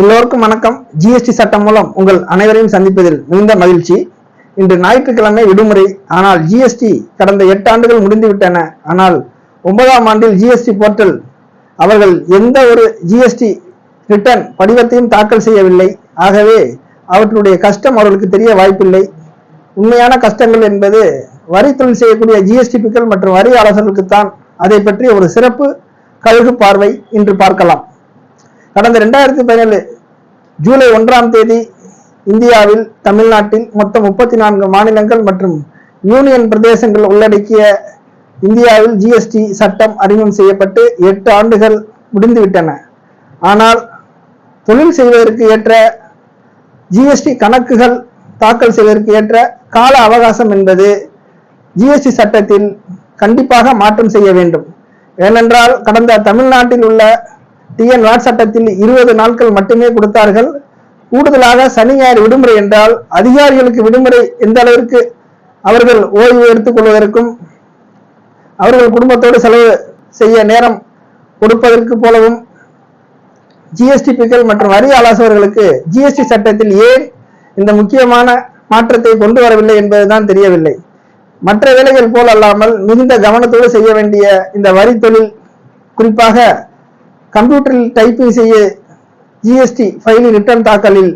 எல்லோருக்கும் வணக்கம். ஜிஎஸ்டி சட்டம் மூலம் உங்கள் அனைவரையும் சந்திப்பதில் மிகுந்த மகிழ்ச்சி. இன்று ஞாயிற்றுக்கிழமை விடுமுறை. ஆனால் ஜிஎஸ்டி கடந்த எட்டு ஆண்டுகள் முடிந்துவிட்டன. ஆனால் ஒன்பதாம் ஆண்டில் ஜிஎஸ்டி போர்ட்டல் அவர்கள் எந்த ஒரு ஜிஎஸ்டி ரிட்டர்ன் படிவத்தையும் தாக்கல் செய்யவில்லை. ஆகவே அவற்றுடைய கஷ்டம் அவர்களுக்கு தெரிய வாய்ப்பில்லை. உண்மையான கஷ்டங்கள் என்பது வரி தொழில் செய்யக்கூடிய ஜிஎஸ்டிபிக்கள் மற்றும் வரி ஆலோசகர்களுக்குத்தான். அதை பற்றி ஒரு சிறப்பு கழுகு பார்வை இன்று பார்க்கலாம். கடந்த ரெண்டாயிரத்தி பதினேழு ஜூலை ஒன்றாம் தேதி இந்தியாவில் தமிழ்நாட்டில் மொத்தம் முப்பத்தி நான்கு மாநிலங்கள் மற்றும் யூனியன் பிரதேசங்கள் உள்ளடக்கிய இந்தியாவில் ஜிஎஸ்டி சட்டம் அறிமுகம் செய்யப்பட்டு எட்டு ஆண்டுகள் முடிந்துவிட்டன. ஆனால் தொழில் செய்வதற்கு ஏற்ற ஜிஎஸ்டி கணக்குகள் தாக்கல் செய்வதற்கு ஏற்ற கால அவகாசம் என்பது ஜிஎஸ்டி சட்டத்தில் கண்டிப்பாக மாற்றம் செய்ய வேண்டும். ஏனென்றால் கடந்த தமிழ்நாட்டில் உள்ள டிஎன் வாட் சட்டத்தில் இருபது நாட்கள் மட்டுமே கொடுத்தார்கள். கூடுதலாக சனி ஞாயிறு விடுமுறை என்றால் அதிகாரிகளுக்கு விடுமுறை எந்த அளவிற்கு அவர்கள் ஓய்வு எடுத்துக் கொள்வதற்கும் அவர்கள் குடும்பத்தோடு செலவு செய்ய நேரம் கொடுப்பதற்கு போலவும் ஜிஎஸ்டி பிக்கள் மற்றும் வரி ஆலோசகர்களுக்கு ஜிஎஸ்டி சட்டத்தில் ஏன் இந்த முக்கியமான மாற்றத்தை கொண்டு வரவில்லை என்பதுதான் தெரியவில்லை. மற்ற வேலைகள் போல் அல்லாமல் மிகுந்த கவனத்தோடு செய்ய வேண்டிய இந்த வரி தொழில் குறிப்பாக கம்ப்யூட்டரில் டைப்பிங் செய்ய ஜிஎஸ்டி ஃபைலில் ரிட்டர்ன் தாக்கலில்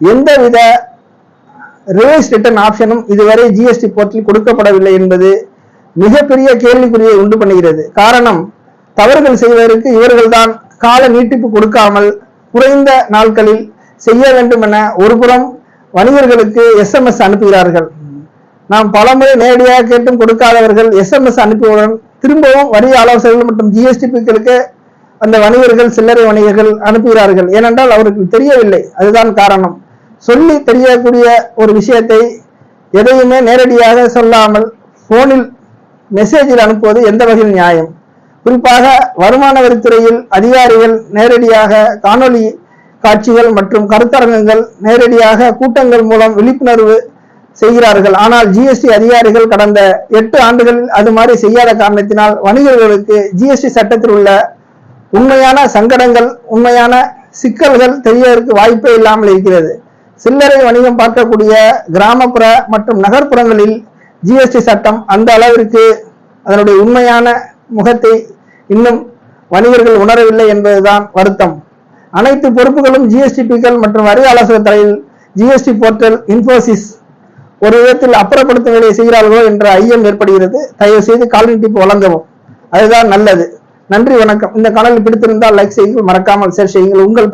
எந்தவித ரிவைஸ் ரிட்டர்ன் ஆப்ஷனும் இதுவரை ஜிஎஸ்டி போர்ட்டில் கொடுக்கப்படவில்லை என்பது மிகப்பெரிய கேள்விக்குறியை உண்டு பண்ணுகிறது. காரணம் தவறுகள் செய்வதற்கு இவர்கள்தான் கால நீட்டிப்பு கொடுக்காமல் குறைந்த நாட்களில் செய்ய வேண்டும் என ஒருபுறம் வணிகர்களுக்கு எஸ்எம்எஸ் அனுப்புகிறார்கள். நாம் பலமுறை நேரடியாக கேட்டும் கொடுக்காதவர்கள் எஸ்எம்எஸ் அனுப்பியவுடன் திரும்பவும் வரி ஆலோசகர்கள் மற்றும் ஜிஎஸ்டி பிக்களுக்கு அந்த வணிகர்கள் சில்லறை வணிகர்கள் அனுப்புகிறார்கள். ஏனென்றால் அவருக்கு தெரியவில்லை. அதுதான் காரணம். சொல்லி தெரியக்கூடிய ஒரு விஷயத்தை எதையுமே நேரடியாக சொல்லாமல் போனில் மெசேஜில் அனுப்புவது எந்த வகையில் நியாயம்? குறிப்பாக வருமான வரித்துறையில் அதிகாரிகள் நேரடியாக காணொளி காட்சிகள் மற்றும் கருத்தரங்கங்கள் நேரடியாக கூட்டங்கள் மூலம் விழிப்புணர்வு செய்கிறார்கள். ஆனால் ஜிஎஸ்டி அதிகாரிகள் கடந்த எட்டு ஆண்டுகளில் அது மாதிரி செய்யாத காரணத்தினால் வணிகர்களுக்கு ஜிஎஸ்டி சட்டத்தில் உள்ள உண்மையான சங்கடங்கள் உண்மையான சிக்கல்கள் தெரியறதுக்கு வாய்ப்பே இல்லாமல் இருக்கிறது. சில்லறை வணிகம் பார்க்கக்கூடிய கிராமப்புற மற்றும் நகர்ப்புறங்களில் ஜிஎஸ்டி சட்டம் அந்த அளவிற்கு அதனுடைய உண்மையான முகத்தை இன்னும் வணிகர்கள் உணரவில்லை என்பதுதான் வருத்தம். அனைத்து பொறுப்புகளும் ஜிஎஸ்டிபிக்கள் மற்றும் வரி ஆலோசகர் தலையில் ஜிஎஸ்டி போர்ட்டல் இன்ஃபோசிஸ் ஒரு விதத்தில் அப்புறப்படுத்தும் வேலையை செய்கிறார்களோ என்ற ஐயம் ஏற்படுகிறது. தயவு செய்து கால்நீட்டிப்பு வழங்கவும். அதுதான் நல்லது. நன்றி வணக்கம். இந்த காணொலி பிடித்திருந்தால் லைக் செய்யுங்கள். மறக்காமல் ஷேர் செய்யுங்கள். உங்கள்